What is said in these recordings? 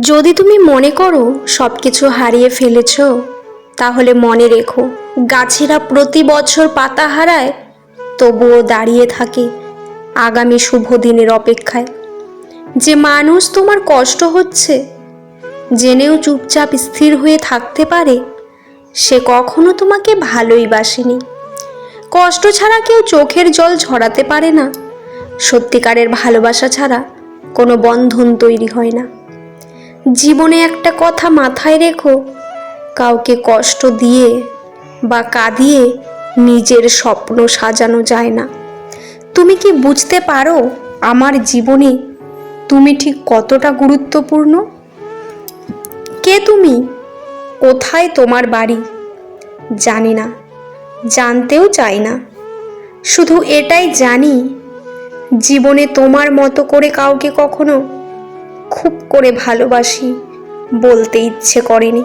যদি তুমি মনে করো সব কিছু হারিয়ে ফেলেছ, তাহলে মনে রেখো, গাছেরা প্রতি বছর পাতা হারায়, তবুও দাঁড়িয়ে থাকে আগামী শুভ দিনের অপেক্ষায়। যে মানুষ তোমার কষ্ট হচ্ছে, জেনেও চুপচাপ স্থির হয়ে থাকতে পারে, সে কখনো তোমাকে ভালোই বাসেনি। কষ্ট ছাড়া কেউ চোখের জল ঝরাতে পারে না। সত্যিকারের ভালোবাসা ছাড়া কোনো বন্ধন তৈরি হয় না। জীবনে একটা কথা মাথায় রেখো। কাউকে কষ্ট দিয়ে বা কাঁদিয়ে নিজের স্বপ্ন সাজানো যায় না। তুমি কি বুঝতে পারো আমার জীবনে তুমি ঠিক কতটা গুরুত্বপূর্ণ? কে তুমি? কোথায় তোমার বাড়ি? জানি না, জানতেও চাই না। শুধু এটাই জানি, জীবনে তোমার মতো করে কাউকে কখনো খুব করে ভালোবাসি, বলতে ইচ্ছে করেনি।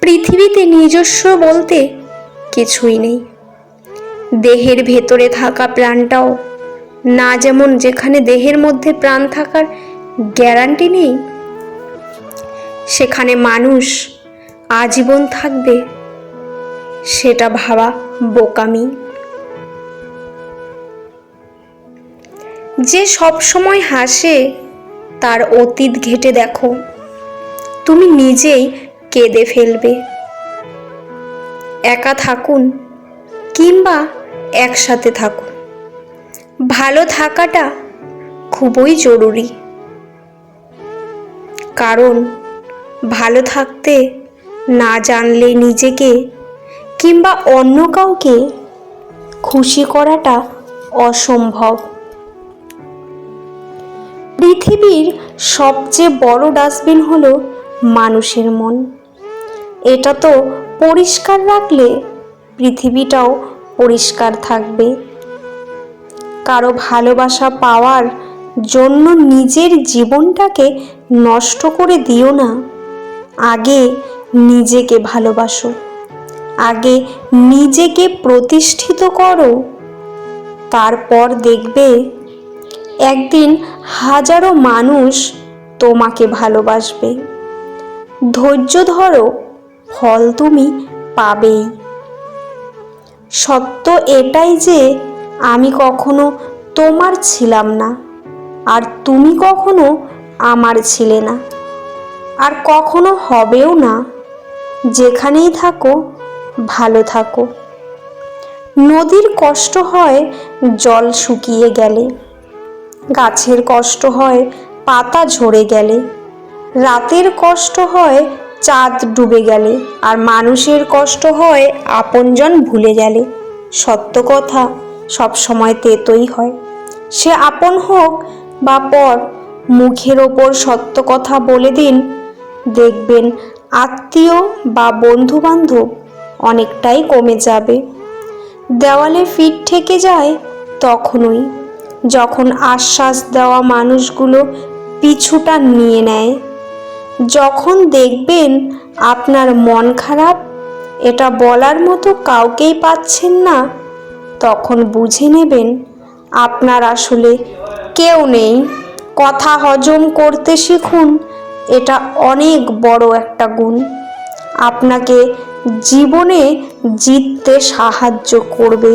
পৃথিবীতে নিজস্ব বলতে কিছুই নেই। দেহের ভেতরে থাকা প্রাণটাও, না যেমন যেখানে দেহের মধ্যে প্রাণ থাকার গ্যারান্টি নেই, সেখানে মানুষ আজীবন থাকবে, সেটা ভাবা বোকামি। যে সব সময় হাসে তার অতীত ঘেটে দেখো। তুমি নিজেই কেঁদে ফেলবে। একা থাকুন কিংবা একসাথে থাকুন। ভালো থাকাটা খুবই জরুরি। কারণ ভালো থাকতে না জানলে নিজেকে কিংবা অন্য কাউকে খুশি করাটা অসম্ভব। পৃথিবীর সবচেয়ে বড় ডাস্টবিন হলো মানুষের মন। এটা তো পরিষ্কার রাখলে পৃথিবীটাও পরিষ্কার থাকবে। কারও ভালোবাসা পাওয়ার জন্য নিজের জীবনটাকে নষ্ট করে দিও না। আগে নিজেকে ভালোবাসো। আগে নিজেকে প্রতিষ্ঠিত করো। তারপর দেখবে একদিন হাজারো মানুষ তোমাকে ভালোবাসবে। ধৈর্য ধরো, ফল তুমি পাবেই। সত্য এটাই যে আমি কখনো তোমার ছিলাম না, আর তুমি কখনো আমার ছিলে না। আর কখনো হবেও না, যেখানেই থাকো, ভালো থাকো। নদীর কষ্ট হয় জল শুকিয়ে গেলে। গাছের কষ্ট হয়, পাতা ঝরে গেলে। রাতের কষ্ট হয়, চাঁদ ডুবে গেলে। আর মানুষের কষ্ট হয়, আপনজন ভুলে গেলে। সত্য কথা সব সময় তেতোই হয়। সে আপন হোক বা পর, মুখের ওপর সত্য কথা বলে দিন। দেখবেন আত্মীয় বা বন্ধু বান্ধব অনেকটাই কমে যাবে। দেওয়ালে ফিট ঠেকে যায় তখনই যখন আশ্বাস দেওয়া মানুষগুলো পিছুটা নিয়ে নেয়। যখন দেখবেন আপনার মন খারাপ, এটা বলার মতো কাউকেই পাচ্ছেন না, তখন বুঝে নেবেন আপনার আসলে কেউ নেই। কথা হজম করতে শিখুন, এটা অনেক বড় একটা গুণ। আপনাকে জীবনে জিততে সাহায্য করবে।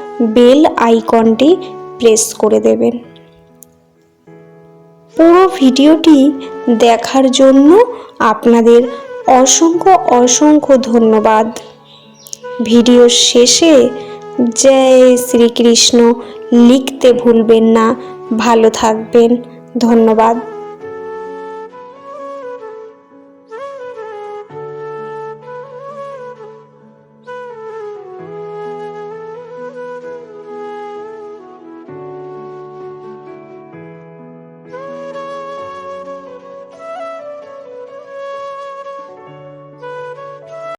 বেল আইকনটি প্রেস করে দেবেন। পুরো ভিডিওটি দেখার জন্য আপনাদের অসংখ্য অসংখ্য ধন্যবাদ। ভিডিও শেষে জয় শ্রীকৃষ্ণ লিখতে ভুলবেন না। ভালো থাকবেন। ধন্যবাদ।